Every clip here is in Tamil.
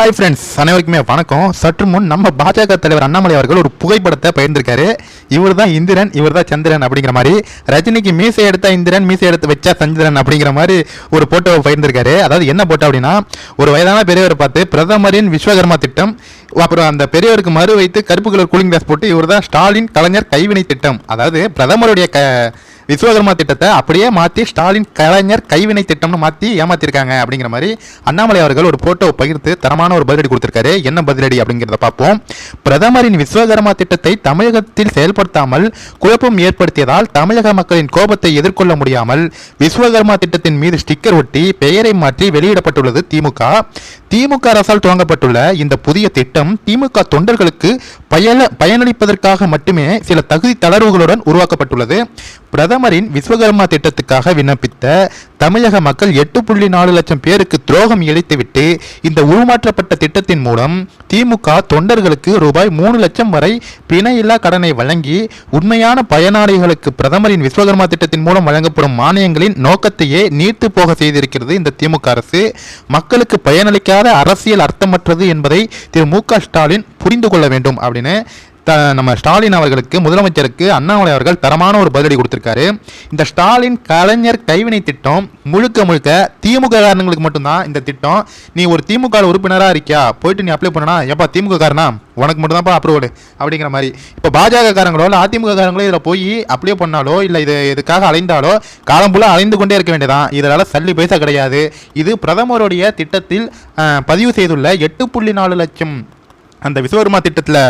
ஹாய் ஃப்ரெண்ட்ஸ் அனைவருக்குமே வணக்கம். சற்று முன் நம்ம பாஜக தலைவர் அண்ணாமலை அவர்கள் ஒரு புகைப்படத்தை பகிர்ந்திருக்காரு. இவர் தான் இந்திரன் இவர் தான் சந்திரன் அப்படிங்கிற மாதிரி. ரஜினிக்கு மீசை எடுத்தா இந்திரன் மீசை எடுத்து வச்சா சந்திரன் அப்படிங்கிற மாதிரி ஒரு போட்டோவை பகிர்ந்திருக்காரு. அதாவது என்ன போட்டோ அப்படின்னா ஒரு வயதான பெரியவரை பார்த்து பிரதமரின் விஸ்வகர்மா திட்டம் அப்புறம் அந்த பெரியவருக்கு மறு வைத்து கருப்பு கலர் கூலிங் கிளாஸ் போட்டு இவர் தான் ஸ்டாலின் கலைஞர் கைவினை திட்டம். அதாவது பிரதமருடைய க விஸ்வகர்மா திட்டத்தை அப்படியே மாற்றி ஸ்டாலின் கலைஞர் கைவினை திட்டம்னு மாற்றி ஏமாத்திருக்காங்க அப்படிங்கிற மாதிரி அண்ணாமலை அவர்கள் ஒரு போட்டோ பகிர்ந்து தரமான ஒரு பதிலடி கொடுத்திருக்காரு. என்ன பதிலடி அப்படிங்கிறத பார்ப்போம். பிரதமரின் விஸ்வகர்மா திட்டத்தை தமிழகத்தில் செயல்படுத்தாமல் குழப்பம் ஏற்படுத்தியதால் தமிழக மக்களின் கோபத்தை எதிர்கொள்ள முடியாமல் விஸ்வகர்மா திட்டத்தின் மீது ஸ்டிக்கர் ஒட்டி பெயரை மாற்றி வெளியிடப்பட்டுள்ளது திமுக. திமுக அரசால் துவங்கப்பட்டுள்ள இந்த புதிய திட்டம் திமுக தொண்டர்களுக்கு பயன பயனளிப்பதற்காக மட்டுமே சில தகுதி தளர்வுகளுடன் உருவாக்கப்பட்டுள்ளது. பிரதமரின் விஸ்வகர்மா திட்டத்துக்காக விண்ணப்பித்த தமிழக மக்கள் எட்டு புள்ளி நாலு லட்சம் பேருக்கு துரோகம் இழைத்துவிட்டு இந்த உருமாற்றப்பட்ட திட்டத்தின் மூலம் திமுக தொண்டர்களுக்கு ரூபாய் மூணு லட்சம் வரை பிணையில்லா கடனை வழங்கி உண்மையான பயனாளிகளுக்கு பிரதமரின் விஸ்வகர்மா திட்டத்தின் மூலம் வழங்கப்படும் மானியங்களின் நோக்கத்தையே நீர்த்து போக செய்திருக்கிறது இந்த திமுக அரசு. மக்களுக்கு பயனளிக்காத அரசியல் அர்த்தமற்றது என்பதை திரு மு ஸ்டாலின் புரிந்து கொள்ள வேண்டும் அப்படின்னு த நம்ம ஸ்டாலின் அவர்களுக்கு முதலமைச்சருக்கு அண்ணாமலை அவர்கள் தரமான ஒரு பதிலடி கொடுத்துருக்காரு. இந்த ஸ்டாலின் கலைஞர் கைவினை திட்டம் முழுக்க முழுக்க திமுக காரணங்களுக்கு மட்டும்தான் இந்த திட்டம். நீ ஒரு திமுக உறுப்பினராக இருக்கியா? போயிட்டு நீ அப்ளை பண்ணனா எப்பா திமுக காரணா உனக்கு மட்டும்தான்ப்பா அப்ரூவல் அப்படிங்கிற மாதிரி. இப்போ பாஜக காரங்களோ இல்லை அதிமுக காரங்களோ இதில் போய் அப்ளை பண்ணாலோ இல்லை இது இதுக்காக அலைந்தாலோ காலம் ஃபுல்லாக அலைந்து கொண்டே இருக்க வேண்டியதான் இதனால் சல்லி பைசா கிடையாது. இது பிரதமருடைய திட்டத்தில் பதிவு செய்துள்ள எட்டு புள்ளி நாலு லட்சம் அந்த விஸ்வகர்மா திட்டத்தில்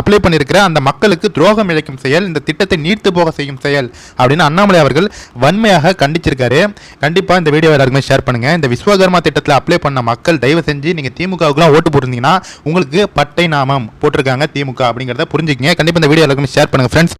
அப்ளை பண்ணியிருக்கிற அந்த மக்களுக்கு துரோகம் இழைக்கும் செயல் இந்த திட்டத்தை நீர்த்து போக செய்யும் செயல் அப்படின்னு அண்ணாமலை அவர்கள் வன்மையாக கண்டிச்சிருக்காரு. கண்டிப்பாக இந்த வீடியோ எல்லாருக்குமே ஷேர் பண்ணுங்கள் இந்த விஸ்வகர்மா திட்டத்தில் அப்ளை பண்ண மக்கள் தயவு செஞ்சு நீங்கள் திமுகவுக்குலாம் ஓட்டு போட்டிருந்தீங்கன்னா உங்களுக்கு பட்டை நாமம் போட்டிருக்காங்க திமுக அப்படிங்கிறத புரிஞ்சுக்கங்க. கண்டிப்பாக இந்த வீடியோ எல்லாருக்குமே ஷேர் பண்ணுங்கள் ஃப்ரெண்ட்ஸ்